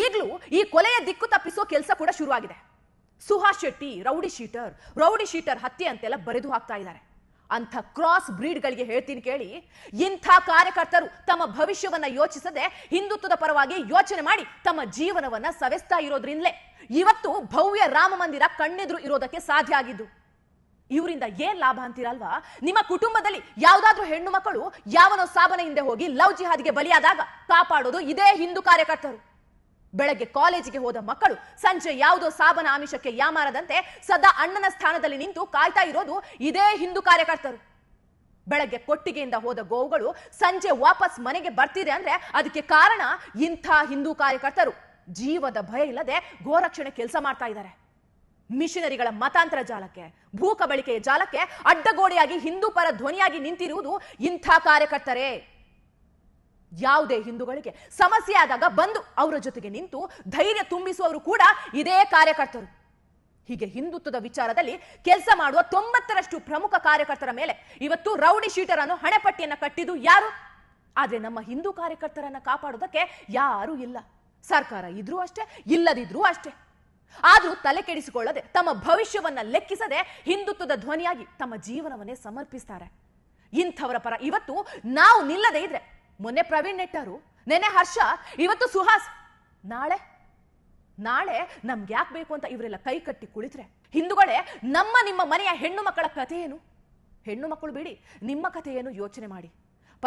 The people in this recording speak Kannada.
ಈಗಲೂ ಈ ಕೊಲೆಯ ದಿಕ್ಕು ತಪ್ಪಿಸೋ ಕೆಲಸ ಕೂಡ ಶುರುವಾಗಿದೆ. Suhas Shetty, rowdy sheeter rowdy sheeter ಹತ್ಯೆ ಅಂತೆಲ್ಲ ಬರೆದು ಹಾಕ್ತಾ ಇದ್ದಾರೆ. ಅಂಥ ಕ್ರಾಸ್ ಬ್ರೀಡ್ಗಳಿಗೆ ಹೇಳ್ತೀನಿ ಕೇಳಿ, ಇಂಥ ಕಾರ್ಯಕರ್ತರು ತಮ್ಮ ಭವಿಷ್ಯವನ್ನ ಯೋಚಿಸದೆ ಹಿಂದುತ್ವದ ಪರವಾಗಿ ಯೋಚನೆ ಮಾಡಿ ತಮ್ಮ ಜೀವನವನ್ನ ಸವೆಸ್ತಾ ಇರೋದ್ರಿಂದಲೇ ಇವತ್ತು ಭವ್ಯ ರಾಮ ಮಂದಿರ ಕಣ್ಣೆದುರು ಇರೋದಕ್ಕೆ ಸಾಧ್ಯ ಆಗಿದ್ದು. ಇವರಿಂದ ಏನ್ ಲಾಭ ಅಂತೀರಲ್ವಾ? ನಿಮ್ಮ ಕುಟುಂಬದಲ್ಲಿ ಯಾವ್ದಾದ್ರೂ ಹೆಣ್ಣು ಮಕ್ಕಳು ಯಾವನೋ ಸಾಬನ ಹಿಂದೆ ಹೋಗಿ ಲವ್ ಜಿಹಾದ್ಗೆ ಬಲಿಯಾದಾಗ ಕಾಪಾಡೋದು ಇದೇ ಹಿಂದೂ ಕಾರ್ಯಕರ್ತರು. ಬೆಳಗ್ಗೆ ಕಾಲೇಜಿಗೆ ಹೋದ ಮಕ್ಕಳು ಸಂಜೆ ಯಾವುದೋ ಸಾಬನ ಆಮಿಷಕ್ಕೆ ಯಾಮಾರದಂತೆ ಸದಾ ಅಣ್ಣನ ಸ್ಥಾನದಲ್ಲಿ ನಿಂತು ಕಾಯ್ತಾ ಇರೋದು ಇದೇ ಹಿಂದೂ ಕಾರ್ಯಕರ್ತರು. ಬೆಳಗ್ಗೆ ಕೊಟ್ಟಿಗೆಯಿಂದ ಹೋದ ಗೋವುಗಳು ಸಂಜೆ ವಾಪಸ್ ಮನೆಗೆ ಬರ್ತಿದೆ ಅಂದ್ರೆ ಅದಕ್ಕೆ ಕಾರಣ ಇಂಥ ಹಿಂದೂ ಕಾರ್ಯಕರ್ತರು. ಜೀವದ ಭಯ ಇಲ್ಲದೆ ಗೋರಕ್ಷಣೆ ಕೆಲಸ ಮಾಡ್ತಾ ಇದ್ದಾರೆ. ಮಿಷನರಿಗಳ ಮತಾಂತರ ಜಾಲಕ್ಕೆ ಭೂಕಬಳಿಕೆಯ ಜಾಲಕ್ಕೆ ಅಡ್ಡಗೋಡೆಯಾಗಿ ಹಿಂದೂ ಪರ ಧ್ವನಿಯಾಗಿ ನಿಂತಿರುವುದು ಇಂಥ ಕಾರ್ಯಕರ್ತರೇ. ಯಾವುದೇ ಹಿಂದೂಗಳಿಗೆ ಸಮಸ್ಯೆ ಆದಾಗ ಬಂದು ಅವರ ಜೊತೆಗೆ ನಿಂತು ಧೈರ್ಯ ತುಂಬಿಸುವವರು ಕೂಡ ಇದೇ ಕಾರ್ಯಕರ್ತರು. ಹೀಗೆ ಹಿಂದುತ್ವದ ವಿಚಾರದಲ್ಲಿ ಕೆಲಸ ಮಾಡುವ ತೊಂಬತ್ತರಷ್ಟು ಪ್ರಮುಖ ಕಾರ್ಯಕರ್ತರ ಮೇಲೆ ಇವತ್ತು ರೌಡಿ ಶೀಟರ್ ಅನ್ನೋ ಹಣೆಪಟ್ಟಿಯನ್ನ ಕಟ್ಟಿದ್ದು ಯಾರು? ಆದರೆ ನಮ್ಮ ಹಿಂದೂ ಕಾರ್ಯಕರ್ತರನ್ನ ಕಾಪಾಡೋದಕ್ಕೆ ಯಾರೂ ಇಲ್ಲ. ಸರ್ಕಾರ ಇದ್ರೂ ಅಷ್ಟೇ, ಇಲ್ಲದಿದ್ರೂ ಅಷ್ಟೇ. ಆದರೂ ತಲೆ ಕೆಡಿಸಿಕೊಳ್ಳದೆ, ತಮ್ಮ ಭವಿಷ್ಯವನ್ನ ಲೆಕ್ಕಿಸದೆ ಹಿಂದುತ್ವದ ಧ್ವನಿಯಾಗಿ ತಮ್ಮ ಜೀವನವನ್ನೇ ಸಮರ್ಪಿಸ್ತಾರೆ. ಇಂಥವರ ಪರ ಇವತ್ತು ನಾವು ನಿಲ್ಲದೆ ಇದ್ರೆ ಮೊನ್ನೆ ಪ್ರವೀಣ್ ನೆಟ್ಟರು ನೆನೆ ಹರ್ಷ, ಇವತ್ತು ಸುಹಾಸ್. ನಾಳೆ? ನಾಳೆ ನಮ್ಗೆ ಯಾಕೆ ಬೇಕು ಅಂತ ಇವರೆಲ್ಲ ಕೈ ಕಟ್ಟಿ ಕುಳಿತರೆ? ಹಿಂದುಗಳೇ, ನಮ್ಮ ನಿಮ್ಮ ಮನೆಯ ಹೆಣ್ಣು ಮಕ್ಕಳ ಕಥೆ ಏನು ಹೆಣ್ಣು ಮಕ್ಕಳು ಬಿಡಿ, ನಿಮ್ಮ ಕಥೆ ಏನು ಯೋಚನೆ ಮಾಡಿ.